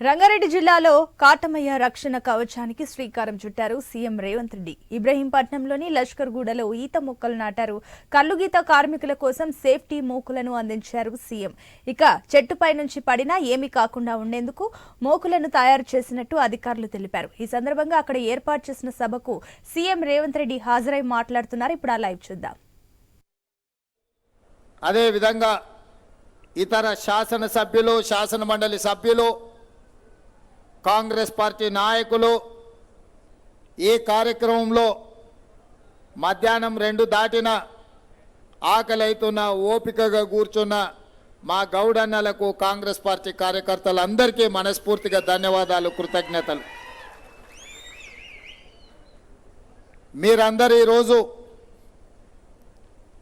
రంగారెడ్డి జిల్లాలో కాటమయ్య రక్షణ కవచానికి శ్రీకారం చుట్టారు సీఎం రేవంత్ రెడ్డి. ఇబ్రహీంపట్నంలోని లష్కర్ గూడలో ఈత మొక్కలు నాటారు. కల్లుగీత కార్మికుల కోసం సేఫ్టీ మోకులను అందించారు సీఎం. ఇక చెట్టుపై నుంచి పడినా ఏమీ కాకుండా ఉండేందుకు మోకులను తయారు చేసినట్టు అధికారులు తెలిపారు. ఈ సందర్భంగా అక్కడ ఏర్పాటు చేసిన సభకు సీఎం రేవంత్ రెడ్డి హాజరై మాట్లాడుతున్నారు. ఇప్పుడు ఆ లైవ్ చూద్దాం. అదేవిధంగా ఇతర శాసనసభ్యులు శాసన మండలి సభ్యులు కాంగ్రెస్ పార్టీ నాయకులు ఈ కార్యక్రమంలో మధ్యాహ్నం రెండు దాటిన ఆకలి అవుతున్న ఓపికగా కూర్చున్న మా గౌడన్నలకు కాంగ్రెస్ పార్టీ కార్యకర్తలందరికీ మనస్ఫూర్తిగా ధన్యవాదాలు కృతజ్ఞతలు. మీరందరూ ఈరోజు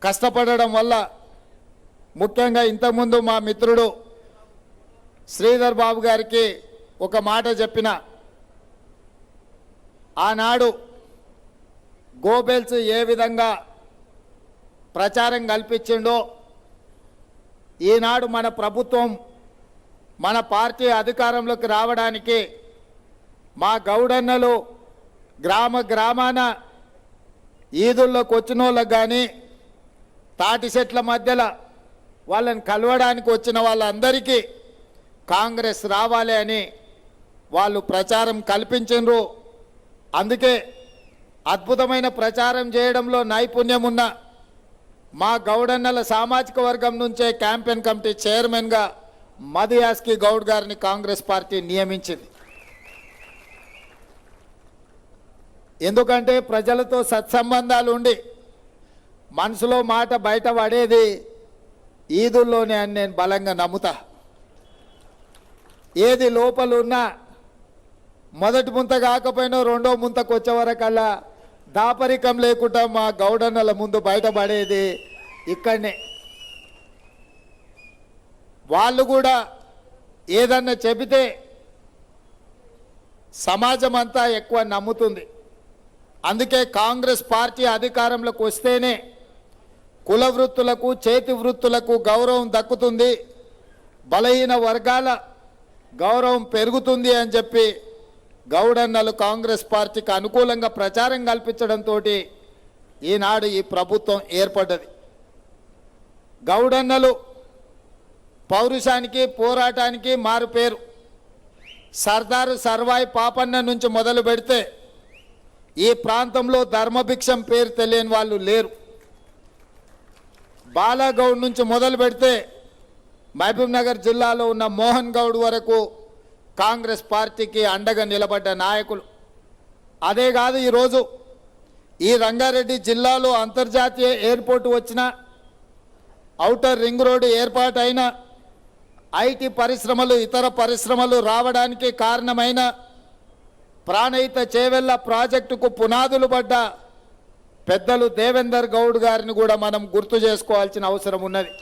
కష్టపడడం వల్ల ముఖ్యంగా ఇంతకుముందు మా మిత్రుడు శ్రీధర్ బాబు గారికి ఒక మాట చెప్పిన. ఆనాడు గోబెల్స్ ఏ విధంగా ప్రచారం కల్పించిండో ఈనాడు మన ప్రభుత్వం మన పార్టీ అధికారంలోకి రావడానికి మా గౌడన్నలు గ్రామ గ్రామాన ఈదుల్లోకి వచ్చిన వాళ్ళకి కానీ తాటి చెట్ల మధ్యలో వాళ్ళని కలవడానికి వచ్చిన వాళ్ళందరికీ కాంగ్రెస్ రావాలి అని వాళ్ళు ప్రచారం కల్పించరు అందుకే అద్భుతమైన ప్రచారం చేయడంలో నైపుణ్యం ఉన్న మా గౌడన్నల సామాజిక వర్గం నుంచే క్యాంపెయిన్ కమిటీ చైర్మన్గా మదియాస్కి గౌడ్ గారిని కాంగ్రెస్ పార్టీ నియమించింది. ఎందుకంటే ప్రజలతో సత్సంబంధాలు ఉండి మనసులో మాట బయట పడేది ఈదుల్లోనే అని నేను బలంగా నమ్ముతా. ఏది లోపలు ఉన్నా మొదటి ముంత కాకపోయినా రెండో ముంతకు వచ్చేవరకల్లా దాపరికం లేకుండా మా గౌడన్నల ముందు బయటపడేది ఇక్కడనే. వాళ్ళు కూడా ఏదన్నా చెబితే సమాజం అంతా ఎక్కువ నమ్ముతుంది. అందుకే కాంగ్రెస్ పార్టీ అధికారంలోకి వస్తేనే కుల వృత్తులకు చేతి వృత్తులకు గౌరవం దక్కుతుంది. బలహీన వర్గాల గౌరవం పెరుగుతుంది అని చెప్పి గౌడన్నలు కాంగ్రెస్ పార్టీకి అనుకూలంగా ప్రచారం కల్పించడంతో ఈనాడు ఈ ప్రభుత్వం ఏర్పడ్డది. గౌడన్నలు పౌరుషానికి పోరాటానికి మారు పేరు సర్దారు సర్వాయి పాపన్న నుంచి మొదలు పెడితే ఈ ప్రాంతంలో ధర్మభిక్షం పేరు తెలియని వాళ్ళు లేరు. బాలాగౌడ్ నుంచి మొదలు పెడితే మహబూబ్నగర్ జిల్లాలో ఉన్న మోహన్ గౌడ్ వరకు కాంగ్రెస్ పార్టీకి అండగా నిలబడ్డ నాయకులు. అదే కాదు ఈరోజు ఈ రంగారెడ్డి జిల్లాలో అంతర్జాతీయ ఎయిర్పోర్ట్ వచ్చిన ఔటర్ రింగ్ రోడ్డు ఏర్పాటైన ఐటీ పరిశ్రమలు ఇతర పరిశ్రమలు రావడానికి కారణమైన ప్రాణహిత చేవెళ్ళ ప్రాజెక్టుకు పునాదులు పడ్డ పెద్దలు దేవేందర్ గౌడ్ గారిని కూడా మనం గుర్తు చేసుకోవాల్సిన అవసరం ఉన్నది.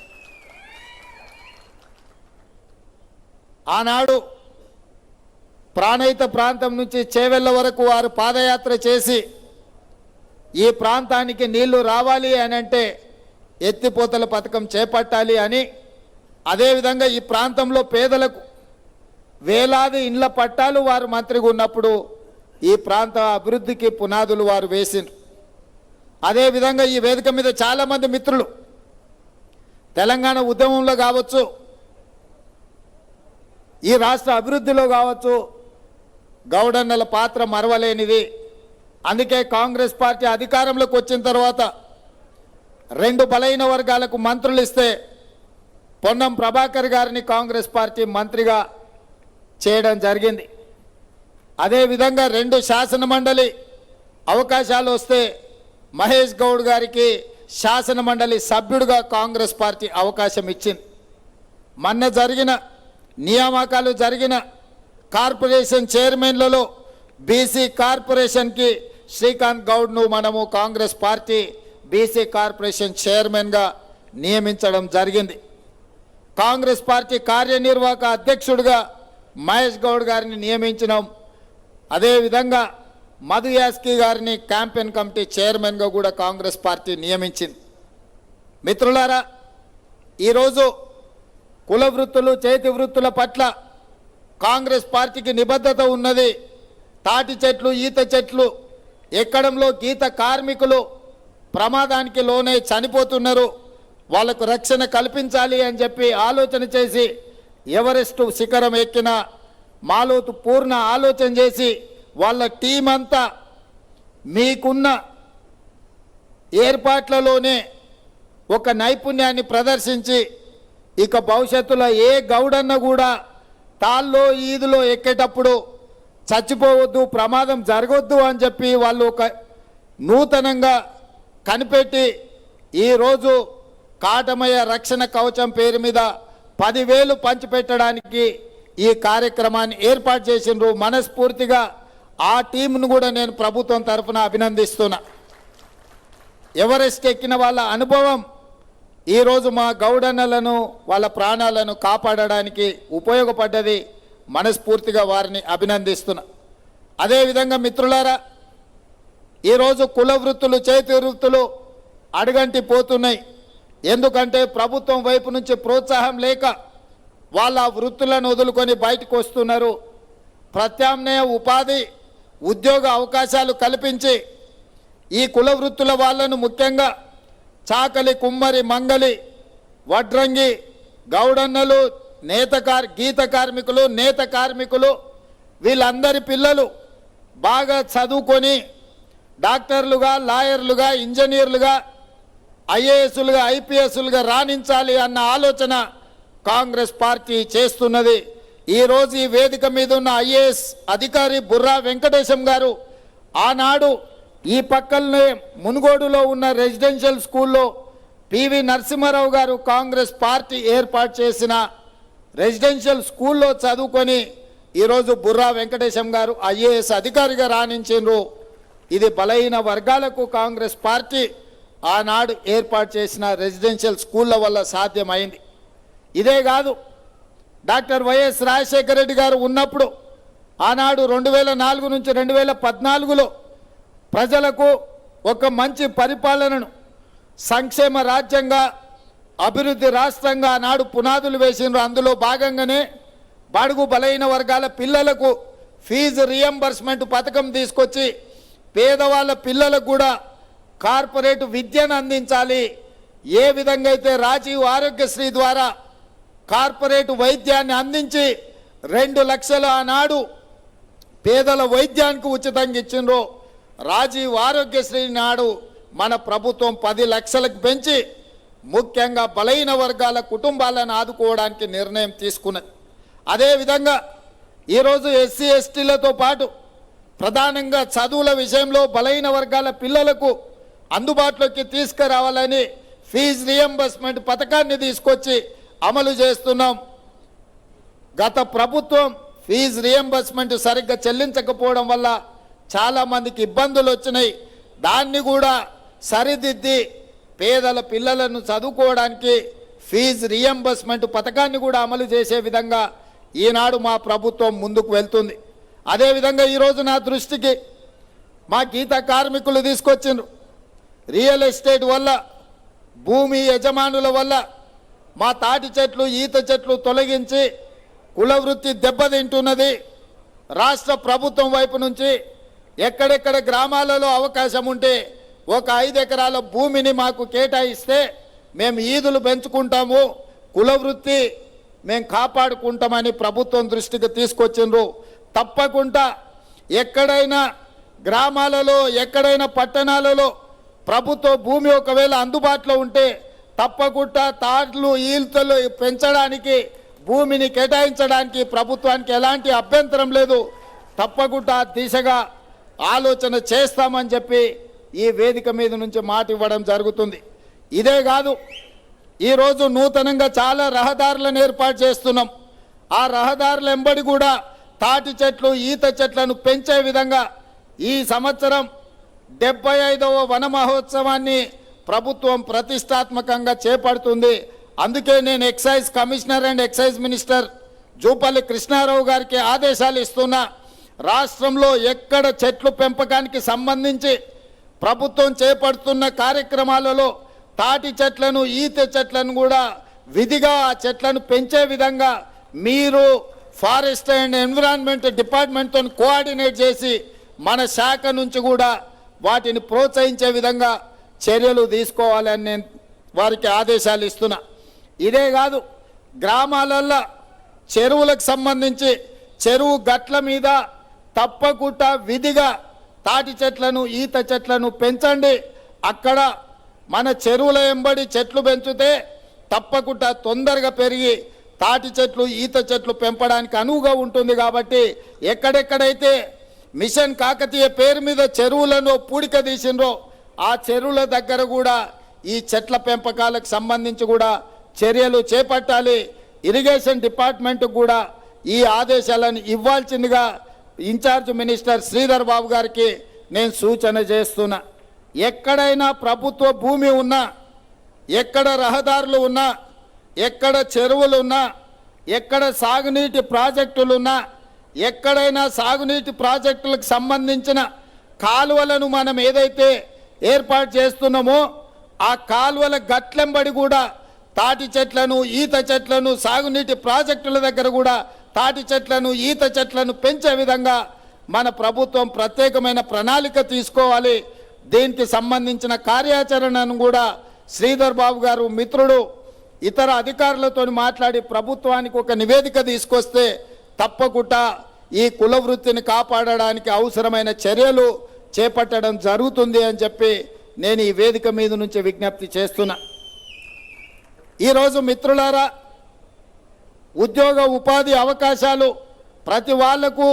ఆనాడు ప్రాణహిత ప్రాంతం నుంచి చేవెళ్ళ వరకు వారు పాదయాత్ర చేసి ఈ ప్రాంతానికి నీళ్ళు రావాలి అని అంటే ఎత్తిపోతల పథకం చేపట్టాలి అని అదేవిధంగా ఈ ప్రాంతంలో పేదలకు వేలాది ఇండ్ల పట్టాలు వారు మంత్రిగా ఉన్నప్పుడు ఈ ప్రాంత అభివృద్ధికి పునాదులు వారు వేసిండ్రు. అదేవిధంగా ఈ వేదిక మీద చాలామంది మిత్రులు తెలంగాణ ఉద్యమంలో కావచ్చు ఈ రాష్ట్ర అభివృద్ధిలో కావచ్చు గౌడన్నల పాత్ర మరవలేనిది. అందుకే కాంగ్రెస్ పార్టీ అధికారంలోకి వచ్చిన తర్వాత రెండు బలైన వర్గాలకు మంత్రులు ఇస్తే పొన్నం ప్రభాకర్ గారిని కాంగ్రెస్ పార్టీ మంత్రిగా చేయడం జరిగింది. అదేవిధంగా రెండు శాసన మండలి అవకాశాలు వస్తే మహేష్ గౌడ్ గారికి శాసన మండలి సభ్యుడిగా కాంగ్రెస్ పార్టీ అవకాశం ఇచ్చింది. మొన్న జరిగిన నియామకాలు జరిగిన కార్పొరేషన్ చైర్మన్లలో బీసీ కార్పొరేషన్కి శ్రీకాంత్ గౌడ్ను మనము కాంగ్రెస్ పార్టీ బీసీ కార్పొరేషన్ చైర్మన్గా నియమించడం జరిగింది. కాంగ్రెస్ పార్టీ కార్యనిర్వాహక అధ్యక్షుడిగా మహేష్ గౌడ్ గారిని నియమించినాం. అదేవిధంగా మధు యాస్కి గారిని క్యాంపెయిన్ కమిటీ చైర్మన్గా కూడా కాంగ్రెస్ పార్టీ నియమించింది. మిత్రులారా ఈరోజు కుల వృత్తులు చేతి వృత్తుల పట్ల కాంగ్రెస్ పార్టీకి నిబద్ధత ఉన్నది. తాటి చెట్లు ఈత చెట్లు ఎక్కడంలో గీత కార్మికులు ప్రమాదానికి లోనే చనిపోతున్నారు. వాళ్ళకు రక్షణ కల్పించాలి అని చెప్పి ఆలోచన చేసి ఎవరెస్ట్ శిఖరం ఎక్కిన మాలోతు పూర్ణ ఆలోచన చేసి వాళ్ళ టీం అంతా మీకున్న ఏర్పాట్లలోనే ఒక నైపుణ్యాన్ని ప్రదర్శించి ఇక భవిష్యత్తులో ఏ గౌడన్న కూడా తాల్లో ఈదులో ఎక్కేటప్పుడు చచ్చిపోవద్దు ప్రమాదం జరగొద్దు అని చెప్పి వాళ్ళు ఒక నూతనంగా కనిపెట్టి ఈరోజు కాటమయ్య రక్షణ కవచం పేరు మీద పదివేలు పంచిపెట్టడానికి ఈ కార్యక్రమాన్ని ఏర్పాటు చేసిండ్రు. మనస్ఫూర్తిగా ఆ టీంను కూడా నేను ప్రభుత్వం తరఫున అభినందిస్తున్నా. ఎవరెస్ట్ ఎక్కిన వాళ్ళ అనుభవం ఈరోజు మా గౌడన్నలను వాళ్ళ ప్రాణాలను కాపాడడానికి ఉపయోగపడ్డది మనస్ఫూర్తిగా వారిని అభినందిస్తున్నా. అదేవిధంగా మిత్రులారా ఈరోజు కుల వృత్తులు చేతి వృత్తులు అడుగంటి పోతున్నాయి. ఎందుకంటే ప్రభుత్వం వైపు నుంచి ప్రోత్సాహం లేక వాళ్ళ వృత్తులను వదులుకొని బయటకు వస్తున్నారు. ప్రత్యామ్నాయ ఉపాధి ఉద్యోగ అవకాశాలు కల్పించి ఈ కుల వృత్తుల వాళ్ళను ముఖ్యంగా చాకలి కుమ్మరి మంగలి వడ్రంగి గౌడన్నలు నేత కార్ గీత కార్మికులు నేత కార్మికులు వీళ్ళందరి పిల్లలు బాగా చదువుకొని డాక్టర్లుగా లాయర్లుగా ఇంజనీర్లుగా ఐఏఎస్లుగా ఐపీఎస్లుగా రాణించాలి అన్న ఆలోచన కాంగ్రెస్ పార్టీ చేస్తున్నది. ఈరోజు ఈ వేదిక మీద ఉన్న ఐఏఎస్ అధికారి బుర్రా వెంకటేశం గారు ఆనాడు ఈ పక్కనే మునుగోడులో ఉన్న రెసిడెన్షియల్ స్కూల్లో పివి నరసింహారావు గారు కాంగ్రెస్ పార్టీ ఏర్పాటు చేసిన రెసిడెన్షియల్ స్కూల్లో చదువుకొని ఈరోజు బుర్రా వెంకటేశం గారు ఐఏఎస్ అధికారిగా రాణించిండ్రు. ఇది బలహీన వర్గాలకు కాంగ్రెస్ పార్టీ ఆనాడు ఏర్పాటు చేసిన రెసిడెన్షియల్ స్కూళ్ళ వల్ల సాధ్యమైంది. ఇదే కాదు డాక్టర్ వైఎస్ రాజశేఖర రెడ్డి గారు ఉన్నప్పుడు ఆనాడు రెండు వేల నాలుగు నుంచి రెండు వేల పద్నాలుగులో ప్రజలకు ఒక మంచి పరిపాలనను సంక్షేమ రాజ్యంగా అభివృద్ధి రాష్ట్రంగా నాడు పునాదులు వేసిండ్రు. అందులో భాగంగానే బడుగు బలైన వర్గాల పిల్లలకు ఫీజు రియంబర్స్మెంట్ పథకం తీసుకొచ్చి పేదవాళ్ళ పిల్లలకు కూడా కార్పొరేట్ విద్యను అందించాలి. ఏ విధంగా అయితే రాజీవ్ ఆరోగ్యశ్రీ ద్వారా కార్పొరేట్ వైద్యాన్ని అందించి రెండు లక్షల ఆనాడు పేదల వైద్యానికి ఉచితంగా ఇచ్చిండ్రు రాజీవ్ ఆరోగ్యశ్రీ నాడు మన ప్రభుత్వం పది లక్షలకు పెంచి ముఖ్యంగా బలైన వర్గాల కుటుంబాలను ఆదుకోవడానికి నిర్ణయం తీసుకున్నది. అదేవిధంగా ఈరోజు ఎస్సీ ఎస్టీలతో పాటు ప్రధానంగా చదువుల విషయంలో బలైన వర్గాల పిల్లలకు అందుబాటులోకి తీసుకురావాలని ఫీజు రియంబర్స్మెంట్ పథకాన్ని తీసుకొచ్చి అమలు చేస్తున్నాం. గత ప్రభుత్వం ఫీజు రియంబర్స్మెంట్ సరిగ్గా చెల్లించకపోవడం వల్ల చాలామందికి ఇబ్బందులు వచ్చినాయి. దాన్ని కూడా సరిదిద్ది పేదల పిల్లలను చదువుకోవడానికి ఫీజు రియంబర్స్మెంట్ పథకాన్ని కూడా అమలు చేసే విధంగా ఈనాడు మా ప్రభుత్వం ముందుకు వెళ్తుంది. అదేవిధంగా ఈరోజు నా దృష్టికి మా గీత కార్మికులు తీసుకొచ్చిండ్రు. రియల్ ఎస్టేట్ వల్ల భూమి యజమానుల వల్ల మా తాటి చెట్లు ఈత చెట్లు తొలగించి కులవృత్తి దెబ్బతింటున్నది. రాష్ట్ర ప్రభుత్వం వైపు నుంచి ఎక్కడెక్కడ గ్రామాలలో అవకాశం ఉంటే ఒక ఐదు ఎకరాల భూమిని మాకు కేటాయిస్తే మేము ఈదులు పెంచుకుంటాము కుల వృత్తి మేము కాపాడుకుంటామని ప్రభుత్వం దృష్టికి తీసుకొచ్చిండ్రు. తప్పకుండా ఎక్కడైనా గ్రామాలలో ఎక్కడైనా పట్టణాలలో ప్రభుత్వ భూమి ఒకవేళ అందుబాటులో ఉంటే తప్పకుండా తాట్లు ఈల్తలు పెంచడానికి భూమిని కేటాయించడానికి ప్రభుత్వానికి ఎలాంటి అభ్యంతరం లేదు. తప్పకుండా దిశగా ఆలోచన చేస్తామని చెప్పి ఈ వేదిక మీద నుంచి మాట ఇవ్వడం జరుగుతుంది. ఇదే కాదు ఈరోజు నూతనంగా చాలా రహదారులను ఏర్పాటు చేస్తున్నాం. ఆ రహదారుల ఎంబడి కూడా తాటి చెట్లు ఈత చెట్లను పెంచే విధంగా ఈ సంవత్సరం డెబ్బై ఐదవ వన మహోత్సవాన్ని ప్రభుత్వం ప్రతిష్టాత్మకంగా చేపడుతుంది. అందుకే నేను excise commissioner and excise minister Jupally Krishnarao గారికి ఆదేశాలు ఇస్తున్నా. రాష్ట్రంలో ఎక్కడ చెట్లు పెంపకానికి సంబంధించి ప్రభుత్వం చేపడుతున్న కార్యక్రమాలలో తాటి చెట్లను ఈత చెట్లను కూడా విధిగా ఆ చెట్లను పెంచే విధంగా మీరు ఫారెస్ట్ అండ్ ఎన్విరాన్మెంట్ డిపార్ట్మెంట్తో కోఆర్డినేట్ చేసి మన శాఖ నుంచి కూడా వాటిని ప్రోత్సహించే విధంగా చర్యలు తీసుకోవాలని నేను వారికి ఆదేశాలు ఇస్తున్నా. ఇదే కాదు గ్రామాలల్లో చెరువులకు సంబంధించి చెరువు గట్ల మీద తప్పకుండా విధిగా తాటి చెట్లను ఈత చెట్లను పెంచండి. అక్కడ మన చెరువుల ఎంబడి చెట్లు పెంచితే తప్పకుండా తొందరగా పెరిగి తాటి చెట్లు ఈత చెట్లు పెంపడానికి అనువుగా ఉంటుంది కాబట్టి ఎక్కడెక్కడైతే మిషన్ కాకతీయ పేరు మీద చెరువులను పూడిక తీసిండ్రో ఆ చెరువుల దగ్గర కూడా ఈ చెట్ల పెంపకాలకు సంబంధించి కూడా చర్యలు చేపట్టాలి. ఇరిగేషన్ డిపార్ట్మెంట్ కూడా ఈ ఆదేశాలను ఇవ్వాల్సిందిగా ఇన్ఛార్జ్ మినిస్టర్ శ్రీధర్ బాబు గారికి నేను సూచన చేస్తున్నా. ఎక్కడైనా ప్రభుత్వ భూమి ఉన్నా ఎక్కడ రహదారులు ఉన్నా ఎక్కడ చెరువులు ఉన్నా ఎక్కడ సాగునీటి ప్రాజెక్టులు ఉన్నా ఎక్కడైనా సాగునీటి ప్రాజెక్టులకు సంబంధించిన కాలువలను మనం ఏదైతే ఏర్పాటు చేస్తున్నామో ఆ కాలువల గట్లెంబడి కూడా తాటి చెట్లను ఈత చెట్లను సాగునీటి ప్రాజెక్టుల దగ్గర కూడా తాటి చెట్లను ఈత చెట్లను పెంచే విధంగా మన ప్రభుత్వం ప్రత్యేకమైన ప్రణాళిక తీసుకోవాలి. దీనికి సంబంధించిన కార్యాచరణను కూడా శ్రీధర్ బాబు గారు మిత్రుడు ఇతర అధికారులతో మాట్లాడి ప్రభుత్వానికి ఒక నివేదిక తీసుకొస్తే తప్పకుండా ఈ కుల వృత్తిని కాపాడడానికి అవసరమైన చర్యలు చేపట్టడం జరుగుతుంది అని చెప్పి నేను ఈ వేదిక మీద నుంచి విజ్ఞప్తి చేస్తున్నా. ఈరోజు మిత్రులారా ఉద్యోగ ఉపాధి అవకాశాలు ప్రతి వాళ్ళకు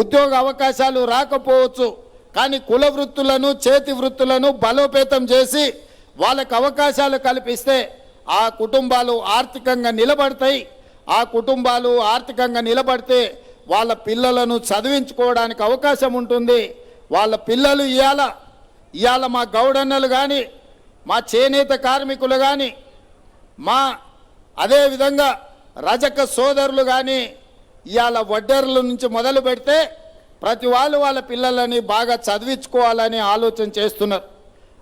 ఉద్యోగ అవకాశాలు రాకపోవచ్చు. కానీ కుల వృత్తులను చేతి వృత్తులను బలోపేతం చేసి వాళ్ళకు అవకాశాలు కల్పిస్తే ఆ కుటుంబాలు ఆర్థికంగా నిలబడతాయి. ఆ కుటుంబాలు ఆర్థికంగా నిలబడితే వాళ్ళ పిల్లలను చదివించుకోవడానికి అవకాశం ఉంటుంది. వాళ్ళ పిల్లలు ఇవాళ ఇవాళ మా గౌడన్నలు కానీ మా చేనేత కార్మికులు కానీ మా అదేవిధంగా రజక సోదరులు కానీ ఇవాళ వడ్డర్ల నుంచి మొదలు పెడితే ప్రతి వాళ్ళు వాళ్ళ పిల్లలని బాగా చదివించుకోవాలని ఆలోచన చేస్తున్నారు.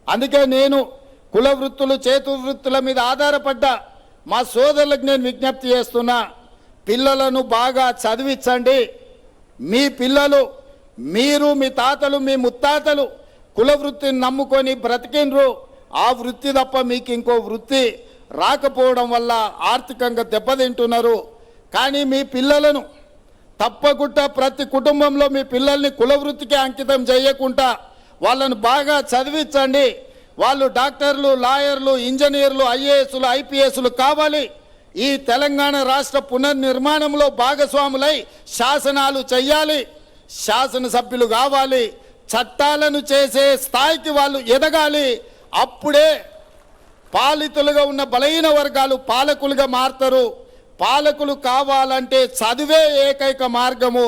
అందుకే నేను కుల వృత్తులు చేతు వృత్తుల మీద ఆధారపడ్డ. మా సోదరులకు నేను విజ్ఞప్తి చేస్తున్నా పిల్లలను బాగా చదివించండి. మీ పిల్లలు మీరు మీ తాతలు మీ ముత్తాతలు కుల వృత్తిని నమ్ముకొని బ్రతికిండ్రు. ఆ వృత్తి తప్ప మీకు ఇంకో వృత్తి రాకపోవడం వల్ల ఆర్థికంగా దెబ్బతింటున్నారు. కానీ మీ పిల్లలను తప్పకుండా ప్రతి కుటుంబంలో మీ పిల్లల్ని కుల వృత్తికి అంకితం చేయకుండా వాళ్ళను బాగా చదివించండి. వాళ్ళు డాక్టర్లు లాయర్లు ఇంజనీర్లు ఐఏఎస్లు ఐపీఎస్లు కావాలి. ఈ తెలంగాణ రాష్ట్ర పునర్నిర్మాణంలో భాగస్వాములై శాసనాలు చెయ్యాలి. శాసనసభ్యులు కావాలి. చట్టాలను చేసే స్థాయికి వాళ్ళు ఎదగాలి. అప్పుడే పాలితులుగా ఉన్న బలహీన వర్గాలు పాలకులుగా మారుతారు. పాలకులు కావాలంటే చదివే ఏకైక మార్గము.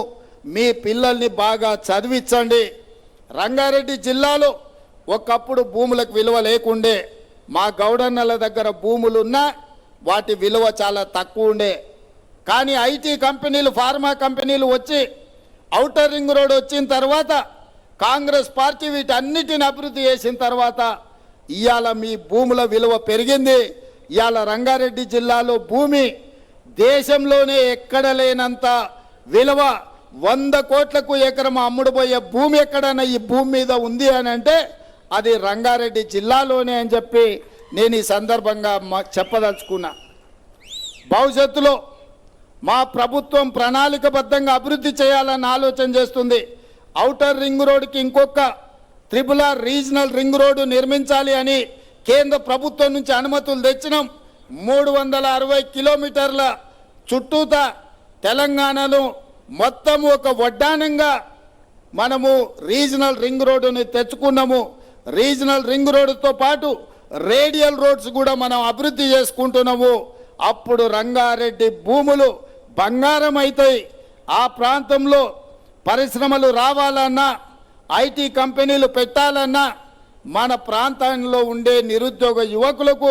మీ పిల్లల్ని బాగా చదివించండి. రంగారెడ్డి జిల్లాలో ఒకప్పుడు భూములకు విలువ లేకుండే మా గౌడన్నల దగ్గర భూములున్నా వాటి విలువ చాలా తక్కువ ఉండే. కానీ ఐటీ కంపెనీలు ఫార్మా కంపెనీలు వచ్చి ఔటర్ రింగ్ రోడ్ వచ్చిన తర్వాత కాంగ్రెస్ పార్టీ వీటన్నిటిని అభివృద్ధి చేసిన తర్వాత ఇవాళ మీ భూముల విలువ పెరిగింది. ఇవాళ రంగారెడ్డి జిల్లాలో భూమి దేశంలోనే ఎక్కడ లేనంత విలువ వంద కోట్లకు ఎకరం అమ్ముడుపోయే భూమి ఎక్కడైనా ఈ భూమి మీద ఉంది అని అంటే అది రంగారెడ్డి జిల్లాలోనే అని చెప్పి నేను ఈ సందర్భంగా చెప్పదలుచుకున్నా. భవిష్యత్తులో మా ప్రభుత్వం ప్రణాళికబద్ధంగా అభివృద్ధి చేయాలని ఆలోచన చేస్తుంది. ఔటర్ రింగ్ రోడ్కి ఇంకొక త్రిపుల రీజనల్ రింగ్ రోడ్డు నిర్మించాలి అని కేంద్ర ప్రభుత్వం నుంచి అనుమతులు తెచ్చినాం. మూడు వందల అరవై కిలోమీటర్ల చుట్టూత తెలంగాణను మొత్తం ఒక వడ్డానంగా మనము రీజనల్ రింగ్ రోడ్డుని తెచ్చుకున్నాము. రీజనల్ రింగ్ రోడ్డుతో పాటు రేడియల్ రోడ్స్ కూడా మనం అభివృద్ధి చేసుకుంటున్నాము. అప్పుడు రంగారెడ్డి భూములు బంగారం అవుతాయి. ఆ ప్రాంతంలో పరిశ్రమలు రావాలన్నా ఐటీ కంపెనీలు పెట్టాలన్నా మన ప్రాంతంలో ఉండే నిరుద్యోగ యువకులకు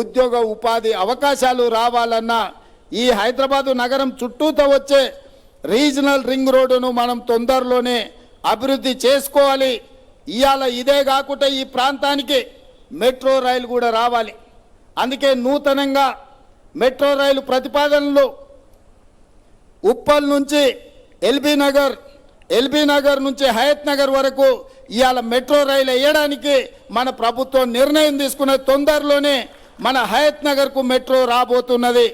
ఉద్యోగ ఉపాధి అవకాశాలు రావాలన్నా ఈ హైదరాబాదు నగరం చుట్టూతో వచ్చే రీజనల్ రింగ్ రోడ్డును మనం తొందరలోనే అభివృద్ధి చేసుకోవాలి. ఇవాళ ఇదే కాకుండా ఈ ప్రాంతానికి మెట్రో రైలు కూడా రావాలి. అందుకే నూతనంగా మెట్రో రైలు ప్రతిపాదనలు ఉప్పల్ నుంచి ఎల్బీ నగర్ ఎల్బీ నగర్ నుంచి హయత్ నగర్ వరకు ఇవాళ మెట్రో రైలు వేయడానికి మన ప్రభుత్వం నిర్ణయం తీసుకున్న తొందరలోనే మన హయత్ నగర్కు మెట్రో రాబోతున్నది.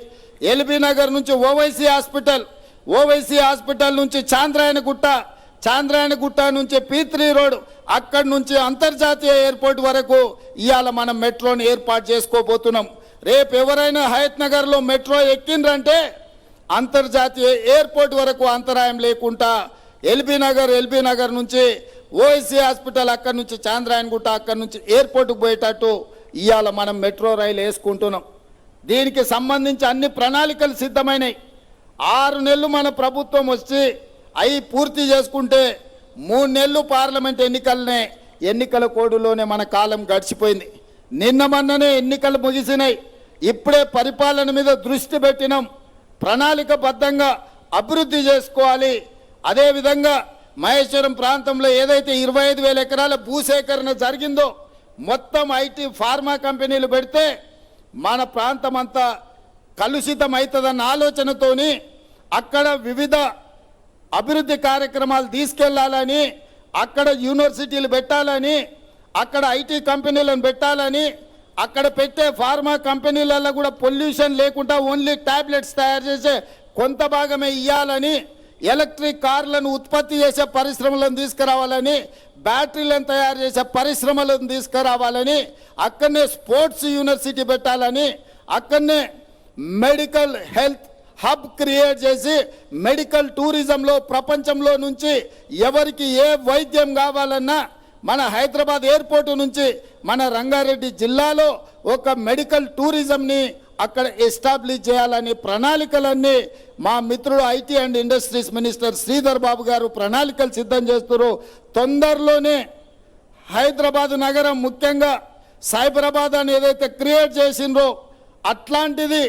ఎల్బీ నగర్ నుంచి ఓవైసీ హాస్పిటల్ ఓవైసీ హాస్పిటల్ నుంచి చాంద్రాయణగుట్ట చాంద్రాయణగుట్ట నుంచి పీ రోడ్ అక్కడి నుంచి అంతర్జాతీయ ఎయిర్పోర్ట్ వరకు ఇవాళ మనం మెట్రోని ఏర్పాటు చేసుకోబోతున్నాం. రేపు ఎవరైనా హయత్ నగర్లో మెట్రో ఎక్కిండ్రంటే అంతర్జాతీయ ఎయిర్పోర్ట్ వరకు అంతరాయం లేకుండా ఎల్బీ నగర్ ఎల్బీ నగర్ నుంచి ఓఎస్సీ హాస్పిటల్ అక్కడి నుంచి చాంద్రాయణగుట్ట అక్కడి నుంచి ఎయిర్పోర్ట్కి పోయేటట్టు ఇవాళ మనం మెట్రో రైలు వేసుకుంటున్నాం. దీనికి సంబంధించి అన్ని ప్రణాళికలు సిద్ధమైనవి ఆరు నెలలు మన ప్రభుత్వం వచ్చి అవి పూర్తి చేసుకుంటే మూడు నెలలు పార్లమెంట్ ఎన్నికలనే ఎన్నికల కోడులోనే మన కాలం గడిచిపోయింది. నిన్న మొన్ననే ఎన్నికలు ముగిసినాయి. ఇప్పుడే పరిపాలన మీద దృష్టి పెట్టినాం. ప్రణాళికబద్ధంగా అభివృద్ధి చేసుకోవాలి. అదేవిధంగా మహేశ్వరం ప్రాంతంలో ఏదైతే ఇరవై ఐదు వేల ఎకరాల భూసేకరణ జరిగిందో మొత్తం ఐటీ ఫార్మా కంపెనీలు పెడితే మన ప్రాంతం అంతా కలుషితం అవుతుందన్న ఆలోచనతోని అక్కడ వివిధ అభివృద్ధి కార్యక్రమాలు తీసుకెళ్ళాలని అక్కడ యూనివర్సిటీలు పెట్టాలని అక్కడ ఐటీ కంపెనీలను పెట్టాలని అక్కడ పెట్టే ఫార్మా కంపెనీలలో కూడా పొల్యూషన్ లేకుండా ఓన్లీ ట్యాబ్లెట్స్ తయారు చేసే కొంత భాగమే ఇవ్వాలని ఎలక్ట్రిక్ కార్లను ఉత్పత్తి చేసే పరిశ్రమలను తీసుకురావాలని బ్యాటరీలను తయారు చేసే పరిశ్రమలను తీసుకురావాలని అక్కడనే స్పోర్ట్స్ యూనివర్సిటీ పెట్టాలని అక్కడనే మెడికల్ హెల్త్ హబ్ క్రియేట్ చేసి మెడికల్ టూరిజంలో ప్రపంచంలో నుంచి ఎవరికి ఏ వైద్యం కావాలన్నా మన హైదరాబాద్ ఎయిర్పోర్ట్ నుంచి మన రంగారెడ్డి జిల్లాలో ఒక మెడికల్ టూరిజంని అక్కడ ఎస్టాబ్లిష్ చేయాలని ప్రణాళికలన్నీ మా మిత్రుడు IT and industries minister Sridhar Babu garu ప్రణాళికలు సిద్ధం చేస్తున్నారు. తొందరలోనే హైదరాబాద్ నగరం ముఖ్యంగా సైబరాబాద్ అని ఏదైతే క్రియేట్ చేసిండ్రో అట్లాంటిది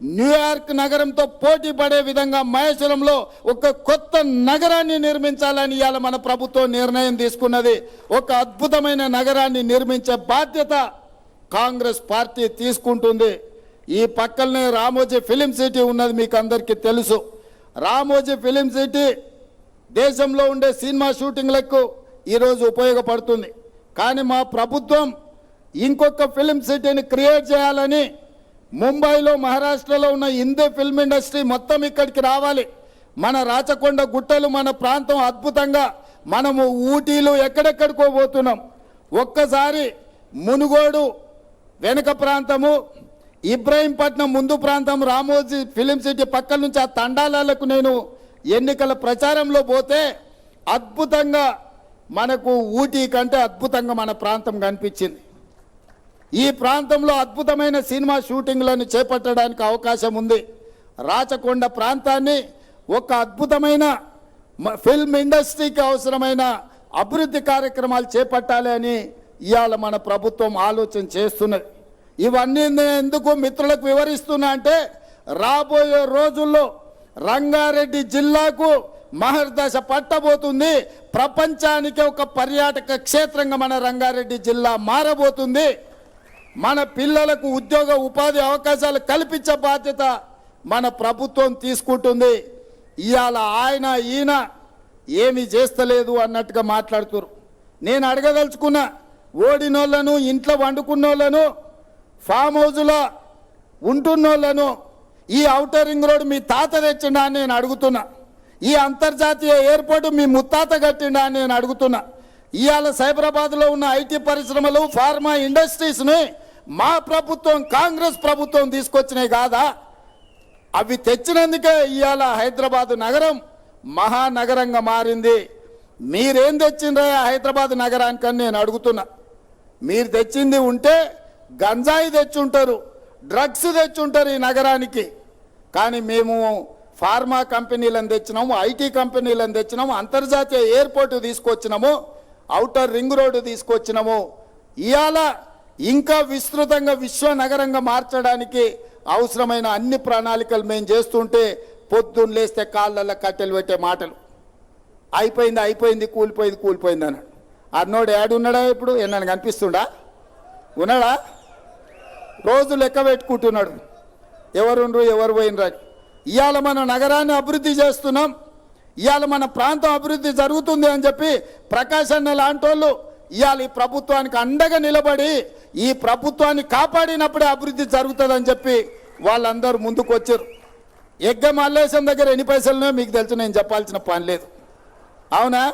న్యూయార్క్ నగరంతో పోటీ పడే విధంగా మహేశ్వరంలో ఒక కొత్త నగరాన్ని నిర్మించాలని ఇవాళ మన ప్రభుత్వం నిర్ణయం తీసుకున్నది. ఒక అద్భుతమైన నగరాన్ని నిర్మించే బాధ్యత కాంగ్రెస్ పార్టీ తీసుకుంటుంది. ఈ పక్కనే రామోజీ ఫిలిం సిటీ ఉన్నది మీకు అందరికీ తెలుసు. రామోజీ ఫిలిం సిటీ దేశంలో ఉండే సినిమా షూటింగ్లకు ఈరోజు ఉపయోగపడుతుంది. కానీ మా ప్రభుత్వం ఇంకొక ఫిలిం సిటీని క్రియేట్ చేయాలని ముంబైలో మహారాష్ట్రలో ఉన్న హిందీ ఫిల్మ్ ఇండస్ట్రీ మొత్తం ఇక్కడికి రావాలి. మన రాచకొండ గుట్టలు మన ప్రాంతం అద్భుతంగా మనము ఊటీలు ఎక్కడెక్కడికో పోతున్నాం. ఒక్కసారి మునుగోడు వెనుక ప్రాంతము ఇబ్రాహీంపట్నం ముందు ప్రాంతం రామోజీ ఫిలిం సిటీ పక్కన నుంచి ఆ తండాలకు నేను ఎన్నికల ప్రచారంలో పోతే అద్భుతంగా మనకు ఊటీ కంటే అద్భుతంగా మన ప్రాంతం కనిపించింది. ఈ ప్రాంతంలో అద్భుతమైన సినిమా షూటింగ్లను చేపట్టడానికి అవకాశం ఉంది. రాచకొండ ప్రాంతాన్ని ఒక అద్భుతమైన ఫిల్మ్ ఇండస్ట్రీకి అవసరమైన అభివృద్ధి కార్యక్రమాలు చేపట్టాలి అని ఇవాళ మన ప్రభుత్వం ఆలోచన చేస్తున్నది. ఇవన్నీ నేను ఎందుకు మిత్రులకు వివరిస్తున్నా అంటే రాబోయే రోజుల్లో రంగారెడ్డి జిల్లాకు మహర్దశ పట్టబోతుంది. ప్రపంచానికి ఒక పర్యాటక క్షేత్రంగా మన రంగారెడ్డి జిల్లా మారబోతుంది. మన పిల్లలకు ఉద్యోగ ఉపాధి అవకాశాలు కల్పించే బాధ్యత మన ప్రభుత్వం తీసుకుంటుంది. ఇవాళ ఆయన ఈయన ఏమి చేస్తలేదు అన్నట్టుగా మాట్లాడుతున్నారు నేను అడగదలుచుకున్న ఓడినోళ్ళను ఇంట్లో వండుకున్నోళ్ళను ఫామ్ హౌజ్లో ఉంటున్నోళ్ళను ఈ ఔటర్ రింగ్ రోడ్ మీ తాత తెచ్చిండా అని నేను అడుగుతున్నా. ఈ అంతర్జాతీయ ఎయిర్పోర్ట్ మీ ముత్తాత కట్టిండా అని నేను అడుగుతున్నా. ఇవాళ సైబరాబాద్లో ఉన్న ఐటీ పరిశ్రమలు ఫార్మా ఇండస్ట్రీస్ని మా ప్రభుత్వం కాంగ్రెస్ ప్రభుత్వం తీసుకొచ్చినాయి కాదా? అవి తెచ్చినందుకే ఇవాళ హైదరాబాద్ నగరం మహానగరంగా మారింది. మీరేం తెచ్చిండ్రా హైదరాబాద్ నగరానికని నేను అడుగుతున్నా. మీరు తెచ్చింది ఉంటే గంజాయి తెచ్చుంటారు డ్రగ్స్ తెచ్చుంటారు ఈ నగరానికి. కానీ మేము ఫార్మా కంపెనీలను తెచ్చినాము ఐటీ కంపెనీలను తెచ్చినాము అంతర్జాతీయ ఎయిర్పోర్ట్ తీసుకొచ్చినాము ఔటర్ రింగ్ రోడ్డు తీసుకొచ్చినాము. ఇవాళ ఇంకా విస్తృతంగా విశ్వ నగరంగా మార్చడానికి అవసరమైన అన్ని ప్రణాళికలు మేము చేస్తుంటే పొద్దున్న లేస్తే కాళ్ళల్లో కట్టెలు పెట్టే మాటలు. అయిపోయింది అయిపోయింది కూలిపోయింది కూలిపోయింది అన్నాడు. అన్నోడు ఏడున్నాడా ఇప్పుడు? ఎన్నని కనిపిస్తుండా? ఉన్నాడా? రోజు లెక్క పెట్టుకుంటున్నాడు. ఎవరుండ్రు ఎవరు పోయినరా? ఇవాళ మన నగరాన్ని అభివృద్ధి చేస్తున్నాం. ఇవాళ మన ప్రాంతం అభివృద్ధి జరుగుతుంది అని చెప్పి ప్రకాశన్న లాంటి వాళ్ళు ఇవాళ ఈ ప్రభుత్వానికి అండగా నిలబడి ఈ ప్రభుత్వాన్ని కాపాడినప్పుడే అభివృద్ధి జరుగుతుందని చెప్పి వాళ్ళందరూ ముందుకు వచ్చారు ఎగ్గ మల్లేశం దగ్గర ఎన్ని పైసలునో మీకు తెలుసు నేను చెప్పాల్సిన పని లేదు. అవునా?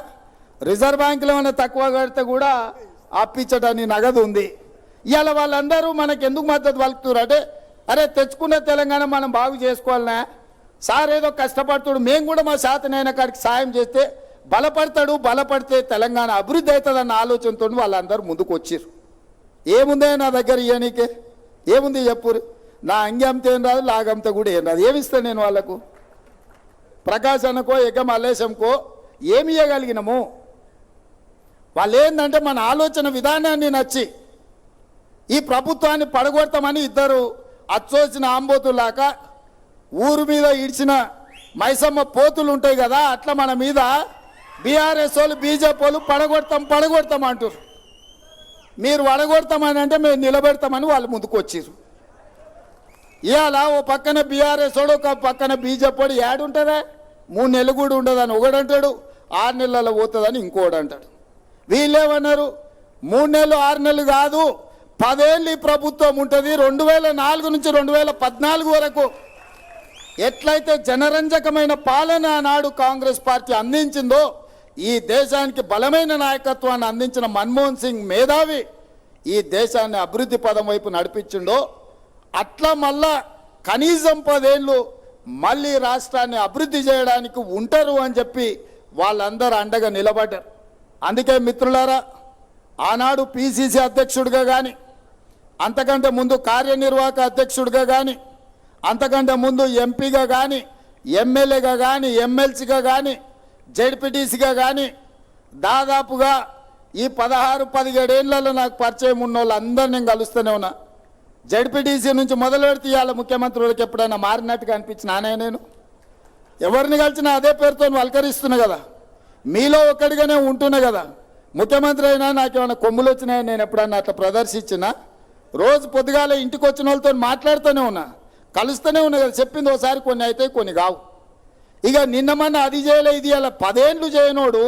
రిజర్వ్ బ్యాంకులో ఏమైనా తక్కువ కడితే కూడా అప్పించడానికి నగదు ఉంది. ఇవాళ వాళ్ళందరూ మనకు ఎందుకు మద్దతు పలుకుతున్నారు అంటే అరే తెచ్చుకున్న తెలంగాణ మనం బాగు చేసుకోవాలనా? సార్ ఏదో కష్టపడుతుడు. మేము కూడా మా శాతనైన కాడికి సాయం చేస్తే బలపడతాడు బలపడితే తెలంగాణ అభివృద్ధి అవుతుందన్న ఆలోచనతో వాళ్ళందరూ ముందుకు వచ్చారు ఏముందే నా దగ్గర ఇయ్యనీకే? ఏముంది చెప్పురు? నా అంగి అమ్మితే ఏం రాదు లాగంత కూడా ఏం రాదు. ఏమిస్తాను నేను వాళ్ళకు? ప్రకాశ్ అనకో ఎగ్గ మల్లేశంకో ఏమి ఇవ్వగలిగినాము వాళ్ళు ఏంటంటే మన ఆలోచన విధానాన్ని నచ్చి ఈ ప్రభుత్వాన్ని పడగొడతామని ఇద్దరు అచ్చోచిన ఆంబోతులాక ఊరు మీద ఇడిచిన మైసమ్మ పోతులు ఉంటాయి కదా అట్లా మన మీద బీఆర్ఎస్ వాళ్ళు బీజేపీ వాళ్ళు పడగొడతాం పడగొడతాం అంటారు మీరు వడగొడతామని అంటే మేము నిలబెడతామని వాళ్ళు ముందుకు వచ్చారు ఇవాళ ఓ పక్కన బీఆర్ఎస్ వాడు ఒక పక్కన బీజేపీ యాడ్ ఏడుంటారా మూడు నెలలు కూడా ఉండదని ఒకడంటాడు ఆరు నెలల పోతుందని ఇంకోడు అంటాడు. వీళ్ళేమన్నారు మూడు నెలలు ఆరు నెలలు కాదు పదేళ్ళు ప్రభుత్వం ఉంటుంది రెండు వేల నాలుగు నుంచి రెండు వేల పద్నాలుగు వరకు. ఎట్లయితే జనరంజకమైన పాలన ఆనాడు కాంగ్రెస్ పార్టీ అందించిందో ఈ దేశానికి బలమైన నాయకత్వాన్ని అందించిన మన్మోహన్ సింగ్ మేధావి ఈ దేశాన్ని అభివృద్ధి పదం వైపు నడిపించిండో అట్లా మళ్ళా కనీసం పదేళ్ళు మళ్ళీ రాష్ట్రాన్ని అభివృద్ధి చేయడానికి ఉంటారు అని చెప్పి వాళ్ళందరూ అండగా నిలబడ్డారు. అందుకే మిత్రులారా ఆనాడు పిసిసి అధ్యక్షుడిగా కానీ అంతకంటే ముందు కార్యనిర్వాహక అధ్యక్షుడిగా కానీ అంతకంటే ముందు ఎంపీగా కానీ ఎమ్మెల్యేగా కానీ ఎమ్మెల్సీగా కానీ జడ్పీటీసీగా కానీ దాదాపుగా ఈ పదహారు పదిహేడేళ్ళలో నాకు పరిచయం ఉన్న వాళ్ళందరూ నేను కలుస్తూనే ఉన్నా. జడ్పీటీసీ నుంచి మొదలు పెడితే ఇవాళ ముఖ్యమంత్రులకు ఎప్పుడైనా మారినట్టుగా అనిపించినానే నేను. ఎవరిని కలిసినా అదే పేరుతో వల్కరిస్తున్నా కదా. మీలో ఒక్కడిగానే ఉంటున్నా కదా. ముఖ్యమంత్రి అయినా నాకేమైనా కొమ్ములు వచ్చినాయని నేను ఎప్పుడన్నా అట్లా ప్రదర్శించినా రోజు పొద్దుగాల ఇంటికి వచ్చిన వాళ్ళతో మాట్లాడుతూనే ఉన్నా. కలుస్తూనే ఉన్నా కదా చెప్పింది ఒకసారి కొన్ని అయితే కొన్ని కావు. ఇక నిన్నమన్న అది చేయలే ఇది అలా పదేండ్లు చేయనోడు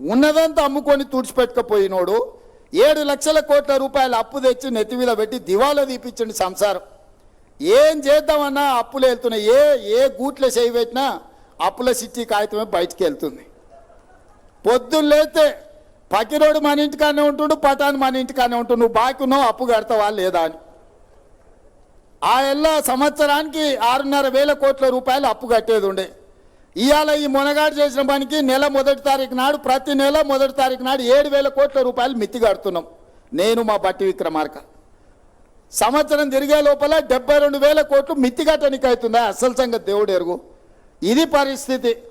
ఉన్నదంతా అమ్ముకొని తుడిచిపెట్టుకపోయినోడు ఏడు లక్షల కోట్ల రూపాయల అప్పు తెచ్చి నెత్తి మీద పెట్టి దివాలా తీపిచ్చండి సంసారం. ఏం చేద్దామన్నా అప్పులు వెళ్తున్నాయి. ఏ ఏ గూట్లో చేయి పెట్టినా అప్పుల సిట్టి కాగితమే బయటికి వెళ్తుంది. పొద్దున్న లేతే పకిరోడు మన ఇంటికానే ఉంటుండు పటాన్ మన ఇంటికానే ఉంటుండు. నువ్వు బాకునో అప్పు కడతావా లేదా అని. ఆ ఎల్ల సంవత్సరానికి ఆరున్నర వేల కోట్ల రూపాయలు అప్పు కట్టేది ఉండే. ఇవాళ ఈ మునగాడు చేసిన పనికి నెల మొదటి తారీఖు నాడు ప్రతి నెల మొదటి తారీఖు నాడు ఏడు వేల కోట్ల రూపాయలు మిత్తి కడుతున్నాం. నేను మా బట్టి విక్రమార్క. సంవత్సరం తిరిగే లోపల డెబ్బై రెండు వేల కోట్లు మిత్తి కట్టనికి అవుతుందా అసలు సంగతి దేవుడు ఎరుగు. ఇది పరిస్థితి.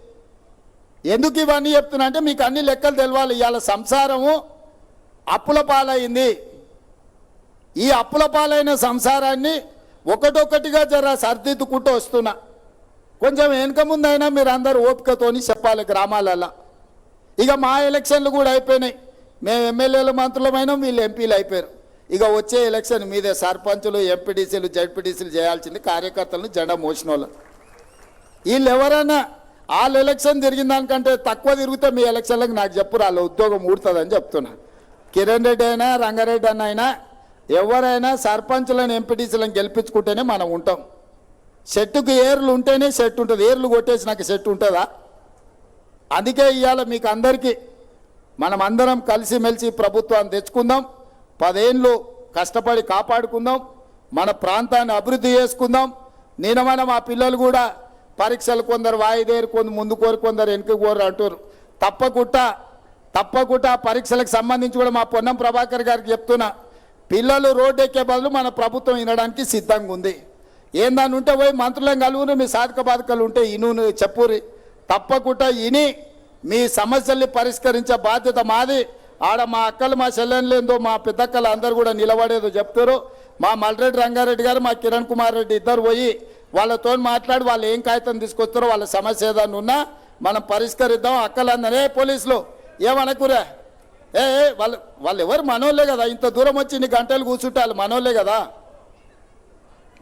ఎందుకు ఇవన్నీ చెప్తున్నా అంటే మీకు అన్ని లెక్కలు తెలవాలి. ఇవాళ సంసారము అప్పుల పాలైంది. ఈ అప్పుల పాలైన సంసారాన్ని ఒకటొక్కటిగా జర సర్దిద్దుకుంటూ వస్తున్నా. కొంచెం వెనుక ముందైనా మీరు అందరూ ఓపికతోని చెప్పాలి గ్రామాలలో ఇక మా ఎలక్షన్లు కూడా అయిపోయినాయి. మేము ఎమ్మెల్యేలు మంత్రులమైనా వీళ్ళు ఎంపీలు అయిపోయారు. ఇక వచ్చే ఎలక్షన్ మీదే సర్పంచులు ఎంపీటీసీలు జడ్పీటీసీలు చేయాల్సింది కార్యకర్తలను జెండా మోసిన వాళ్ళు వీళ్ళు ఎవరైనా వాళ్ళ ఎలక్షన్ తిరిగిన దానికంటే తక్కువ తిరిగితే మీ ఎలక్షన్లకు నాకు చెప్పు వాళ్ళ ఉద్యోగం ఊడుతుందని చెప్తున్నా. కిరణ్ రెడ్డి అయినా రంగారెడ్డి అన్న అయినా ఎవరైనా సర్పంచులను ఎంపీటీసీలను గెలిపించుకుంటేనే మనం ఉంటాం. చెట్టుకు ఏర్లు ఉంటేనే సెట్ ఉంటుంది. ఏర్లు కొట్టేసి నాకు సెట్ ఉంటుందా? అందుకే ఇవాళ మీకు అందరికీ మనం అందరం కలిసిమెలిసి ప్రభుత్వాన్ని తెచ్చుకుందాం. పదేళ్ళు కష్టపడి కాపాడుకుందాం. మన ప్రాంతాన్ని అభివృద్ధి చేసుకుందాం. నేను మన మా పిల్లలు కూడా పరీక్షలు కొందరు వాయిదేరు కొందరు ముందు కోరు కొందరు వెనుక కోరు అంటారు తప్పకుండా తప్పకుండా పరీక్షలకు సంబంధించి కూడా మా పొన్నం ప్రభాకర్ గారికి చెప్తున్నా. పిల్లలు రోడ్డు ఎక్కే బదులు మన ప్రభుత్వం వినడానికి సిద్ధంగా ఉంది. ఏందని ఉంటే పోయి మంత్రులను కలుగును మీ సాధక బాధకాలు ఉంటే ఇను చెప్పురి తప్పకుండా ఇని మీ సమస్యల్ని పరిష్కరించే బాధ్యత మాది. ఆడ మా అక్కలు మా చెల్లెళ్ళేందో మా పెద్దక్కలు అందరు కూడా నిలబడేదో చెప్తారు మా మల్రెడ్డి రంగారెడ్డి గారు మా కిరణ్ కుమార్ రెడ్డి ఇద్దరు పోయి వాళ్ళతో మాట్లాడి వాళ్ళు ఏం కాగితం తీసుకొస్తారో వాళ్ళ సమస్య ఏదన్నా ఉన్నా మనం పరిష్కరిద్దాం అక్కలందరే పోలీసులు? ఏమనకురా ఏ వాళ్ళు వాళ్ళు ఎవరు మనోళ్ళే కదా. ఇంత దూరం వచ్చి ఇన్ని గంటలు కూర్చుంటారు మనోళ్ళే కదా.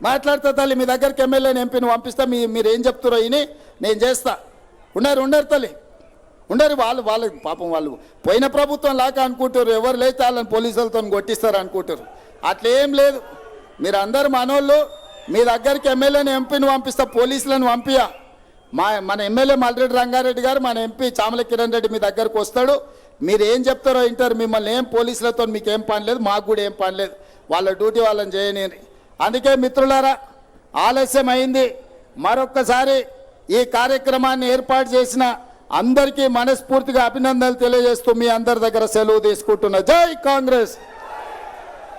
మాట్లాడతా తల్లి మీ దగ్గరికి ఎమ్మెల్యేని ఎంపీని పంపిస్తా మీ మీరు ఏం చెప్తారో ఇని నేను చేస్తా. ఉండరు ఉండరు తల్లి. ఉండరు వాళ్ళు వాళ్ళు పాపం వాళ్ళు. పోయిన ప్రభుత్వం లాగా అనుకుంటారు ఎవరు లేస్తే వాళ్ళని పోలీసులతో కొట్టిస్తారు అనుకుంటారు అట్లేం లేదు. మీరు అందరు మనోళ్ళు. మీ దగ్గరికి ఎమ్మెల్యేని ఎంపీని పంపిస్తా పోలీసులను పంపియా మా మన ఎమ్మెల్యే మల్రెడ్డి రంగారెడ్డి గారు మన ఎంపీ చామల కిరణ్ రెడ్డి మీ దగ్గరకు వస్తాడు. మీరు ఏం చెప్తారో ఇంటారు మిమ్మల్ని ఏం పోలీసులతో మీకు ఏం పని లేదు మాకు కూడా ఏం పని లేదు. వాళ్ళ డ్యూటీ వాళ్ళని చేయని. అందుకే మిత్రులారా ఆలస్యం అయింది. మరొక్కసారి ఈ కార్యక్రమాన్ని ఏర్పాటు చేసిన అందరికీ మనస్ఫూర్తిగా అభినందనలు తెలియజేస్తూ మీ అందరి దగ్గర సెలవు తీసుకుంటున్న. జై కాంగ్రెస్!